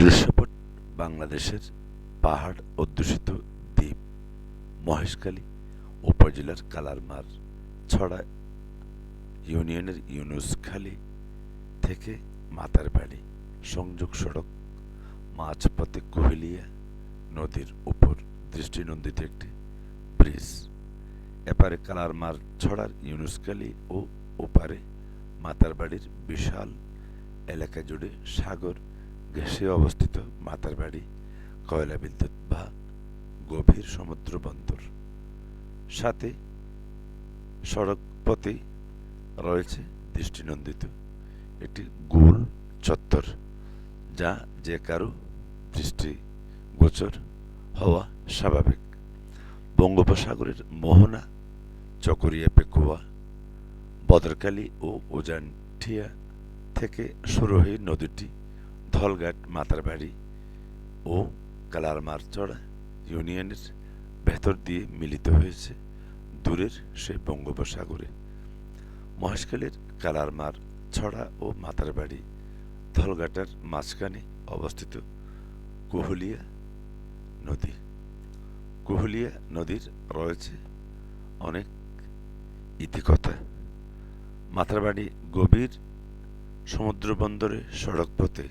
দৃশ্যপট বাংলাদেশের পাহাড় অধ্যুষিত দ্বীপ, মহেশখালী উপজেলার কালারমার ছড়া ইউনিয়নের ইউনুসখালী থেকে মাতারবাড়ি সংযোগ সড়ক, মাঝপথে কোহেলিয়া নদীর উপর দৃষ্টিনন্দিত একটি ব্রিজ। এপারে কালারমার ছড়ার ইউনুসখালী ও ওপারে মাতারবাড়ির বিশাল এলাকা জুড়ে সাগর ঘেঁষে অবস্থিত মাতারবাড়ি কয়লা বিদ্যুৎ বা গভীর সমুদ্র বন্দর। সাথে সড়ক পথে রয়েছে দৃষ্টিনন্দিত একটি গোল চত্বর, যা যে কারও দৃষ্টি গোচর হওয়া স্বাভাবিক। বঙ্গোপসাগরের মোহনা, চকরিয়া পেকুয়া, বদরকালী ও উজানঠিয়া থেকে শুরু হয়ে নদীটি ধলঘাট, মাতারবাড়ি ও কালারমারচড়া ইউনিয়নের ভেতর দিয়ে মিলিত হয়েছে দূরের সে বঙ্গোপসাগরে। মহেশখালীর কালারমার ছড়া ও মাতারবাড়ি ধলঘাটার মাঝখানে অবস্থিত কুহলিয়া নদী। কুহলিয়া নদীর রয়েছে অনেক ইতিকথা। মাথারবাড়ি গভীর সমুদ্র বন্দরে সড়ক পথে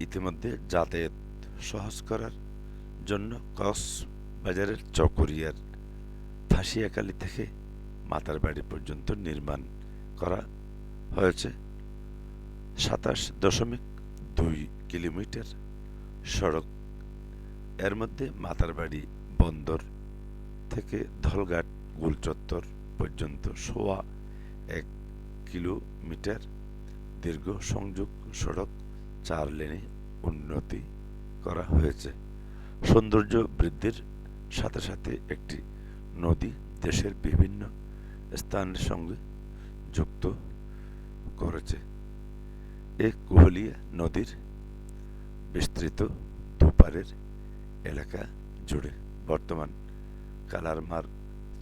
ইতিমধ্যে যাতায়াত সহজ করার জন্য কক্সবাজারের চকরিয়ার ফাঁসিয়াকালী থেকে মাতারবাড়ি পর্যন্ত নির্মাণ করা হয়েছে। সাতাশ দশমিক দুই কিলোমিটার সড়ক। এর মধ্যে মাতারবাড়ি বন্দর থেকে ধলঘাট গুলচত্বর পর্যন্ত সোয়া এক কিলোমিটার দীর্ঘ সংযোগ সড়ক চার লেনে উন্নতি করা হয়েছে। সৌন্দর্য বৃদ্ধির সাথে সাথে একটি নদী দেশের বিভিন্ন স্থানের সঙ্গে যুক্ত করেছে। এ কুহলিয়া নদীর বিস্তৃত দুপারের এলাকা জুড়ে বর্তমান কালারমার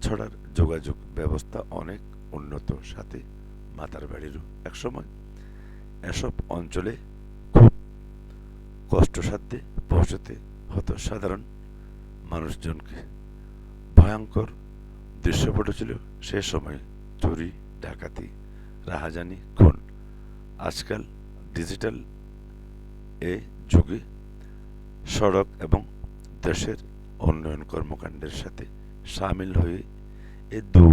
ছড়ার যোগাযোগ ব্যবস্থা অনেক উন্নত। সাথে মাতার বাড়িরও একসময় এসব অঞ্চলে কষ্টসাধ্যে পৌঁছতে হতো সাধারণ মানুষজনকে ভয়ঙ্কর দৃশ্যপট ছিল সে সময় চুরি, ডাকাতি, রাহাজানি, খুন। আজকাল ডিজিটাল এ যুগে সড়ক এবং দেশের উন্নয়ন কর্মকাণ্ডের সাথে সামিল হয়ে এ দু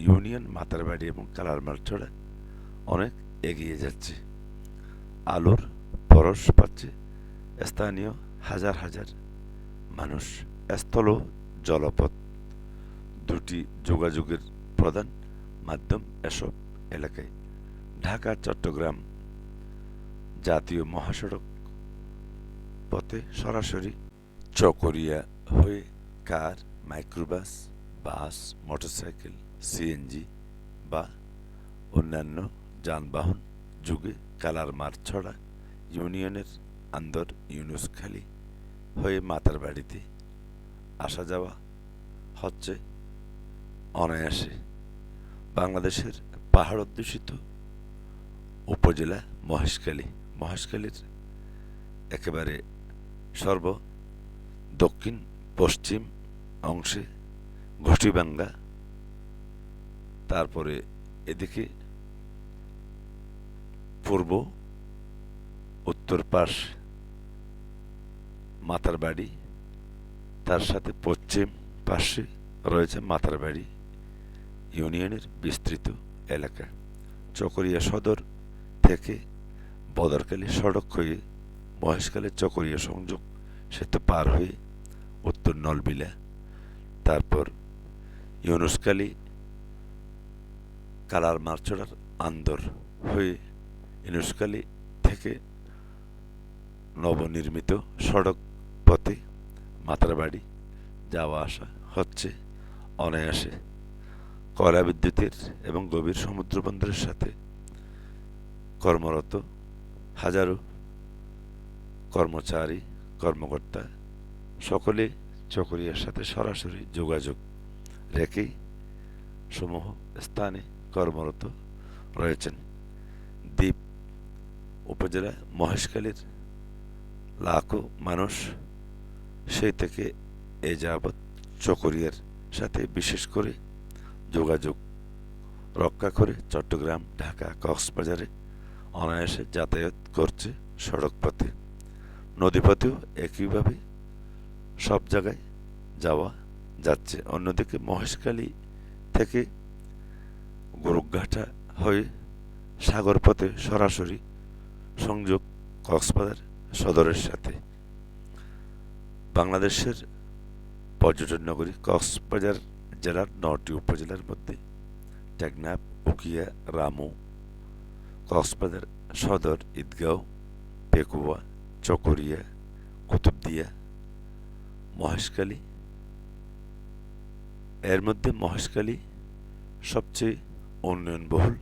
ইউনিয়ন মাতারবাড়ি এবং কালারমার ছড়া অনেক এগিয়ে যাচ্ছে। আলোর পরশ পাচ্ছে স্থানীয় হাজার হাজার মানুষ স্থল জলপথ দুটি যোগাযোগের প্রধান মাধ্যম এসব এলাকায়। ঢাকা, চট্টগ্রাম জাতীয় মহাসড়ক পথে সরাসরি চকরিয়া হয়ে car, microbus, bus, motorcycle, CNG বা অন্যান্য যানবাহন যুগে কালারমার ছড়া ইউনিয়নের আন্দর ইউনুসখালী হয়ে মাতার বাড়িতে আসা যাওয়া হচ্ছে অনায়াসে। বাংলাদেশের পাহাড় অধ্যুষিত উপজেলা মহেশখালী। মহেশখালীর একেবারে সর্ব দক্ষিণ, পশ্চিম অংশে ঘটিবাঙ্গা। তারপরে এদিকে পূর্ব, উত্তর পাশ মাতার বাড়ি, তার সাথে পশ্চিম পাশে রয়েছে মাতার বাড়ি, ইউনিয়নের বিস্তৃত এলাকা। চকরিয়া সদর থেকে বদরকালী সড়ক হয়ে মহেশখালের চকরিয়া সংযোগ সেতু পার হয়ে উত্তর নলবিলা। তারপর ইউনুসকালী কালার মারচড়ার আন্দর হয়ে ইউনুসকালী থেকে নবনির্মিত সড়ক পথে মাতারবাড়ি যাওয়া আসা হচ্ছে অনায়াসে। কয়লা বিদ্যুতের এবং গভীর সমুদ্র বন্দরের সাথে কর্মরত হাজারো কর্মচারী, কর্মকর্তা সকলে চকরিয়ার সাথে সরাসরি যোগাযোগ রেখেই সমূহ স্থানে কর্মরত রয়েছেন। দ্বীপ উপজেলা মহেশখালীর লাখো মানুষ সেই থেকে এ যাবৎ চকরিয়ার সাথে বিশেষ করে যোগাযোগ রক্ষা করে চট্টগ্রাম, ঢাকা, কক্সবাজারে অনায়াসে যাতায়াত করছে সড়ক পথে নদীপথেও একইভাবে সব জায়গায় যাওয়া যাচ্ছে। অন্যদিকে মহেশখালী থেকে গোরখঘাটা হয়ে সাগর পথে সরাসরি সংযোগ কক্সবাজার সদরের সাথে। বাংলাদেশের পর্যটন নগরী, কক্সবাজার জেলার নটি উপজেলার মধ্যে টেকনাফ, উকিয়া, রামু, কক্সবাজার সদর, ঈদগাঁও, পেকুয়া, চকরিয়া, কুতুবদিয়া, মহেশখালী। এর মধ্যে মহেশখালী সবচেয়ে উন্নয়নবহুল